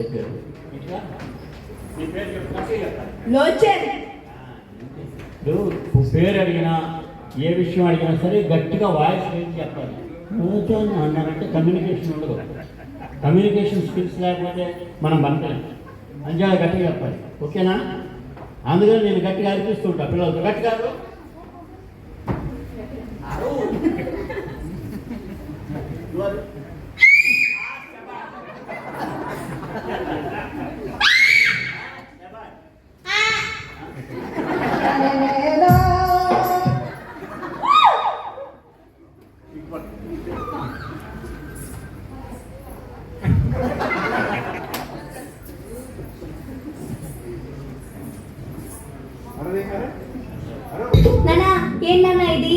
ఇప్పుడు పేరు అడిగినా ఏ విషయం అడిగినా సరే గట్టిగా వాయిస్ రేంజ్ చెప్పాలి. కూర్చొని అన్నారంటే కమ్యూనికేషన్ ఉండదు. కమ్యూనికేషన్ స్కిల్స్ లేకపోతే మనం బతకలేం. అంచేలా గట్టిగా చెప్పాలి. ఓకేనా? అందుకని నేను గట్టిగా అనిపిస్తుంటా పిల్లలతో గట్టిగా నానా ఏంటన్నా ఇది?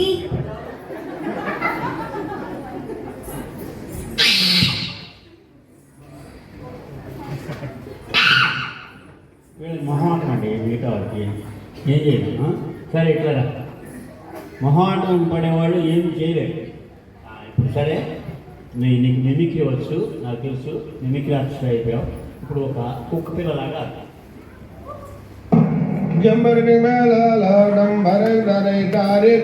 మొహమాటం అండి మిగతా వాళ్ళకి. ఏం చేయలేము? సరే ఇట్లా మొహమాటం పడేవాళ్ళు ఏమి చేయలేరు. సరే? నీ నీకు మిమిక్రీ వచ్చు నాకు తెలుసు మిమిక్రీ ఆర్టిస్ట్ అయిపోయావు. ఇప్పుడు ఒక కుక్క పిల్లలాగా జంబర్ని మేళాలాడం భరై దారి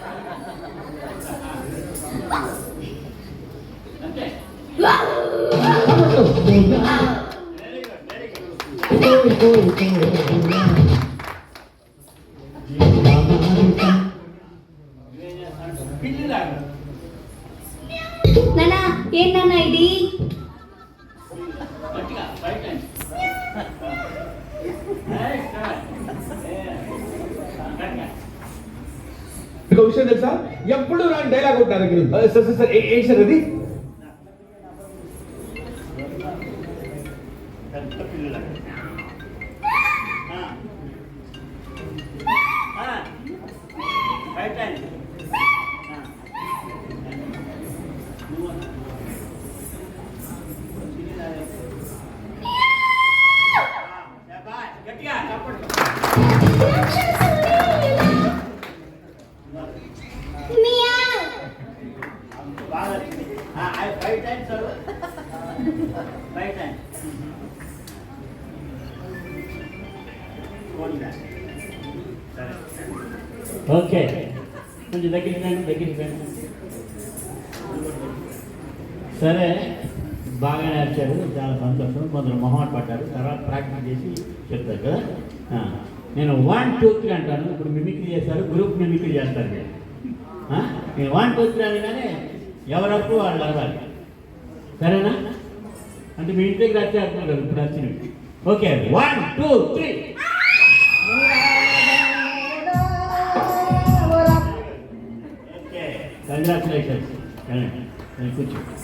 నానా ఇది సార్. ఏ, గట్టిగా. మీకు విషయం తెలుసా ఎప్పుడు నా డైలాగ్ నా దగ్గర ఉంది. ఆ, సార్ సార్ సార్ ఏ- ఏ సార్ అది పెద్ద పిల్లిలాగా. ఆ. ఆ. ఓకే. కొంచెం దగ్గరికి రండి దగ్గరికి రండి. సరే బాగా నేర్చారు చాలా సంతోషం. కొందరు మొహమాట పడ్డారు. తర్వాత ప్రాక్టీస్ చేసి చెప్తారు కదా? నేను వన్ టూ త్రీ అంటాను. ఇప్పుడు మిమిక్రీ చేస్తారు గ్రూప్ మిమిక్రీ చేస్తారు మీరు. నేను వన్ టూ త్రీ అనగానే ఎవరప్పుడు వాళ్ళు అడగాలి. సరేనా? అంటే మీ ఇంటికి వచ్చేస్తున్నారు కదా ఇప్పుడు వచ్చినవి. Okay one two three Congratulations. Correct. Thank you.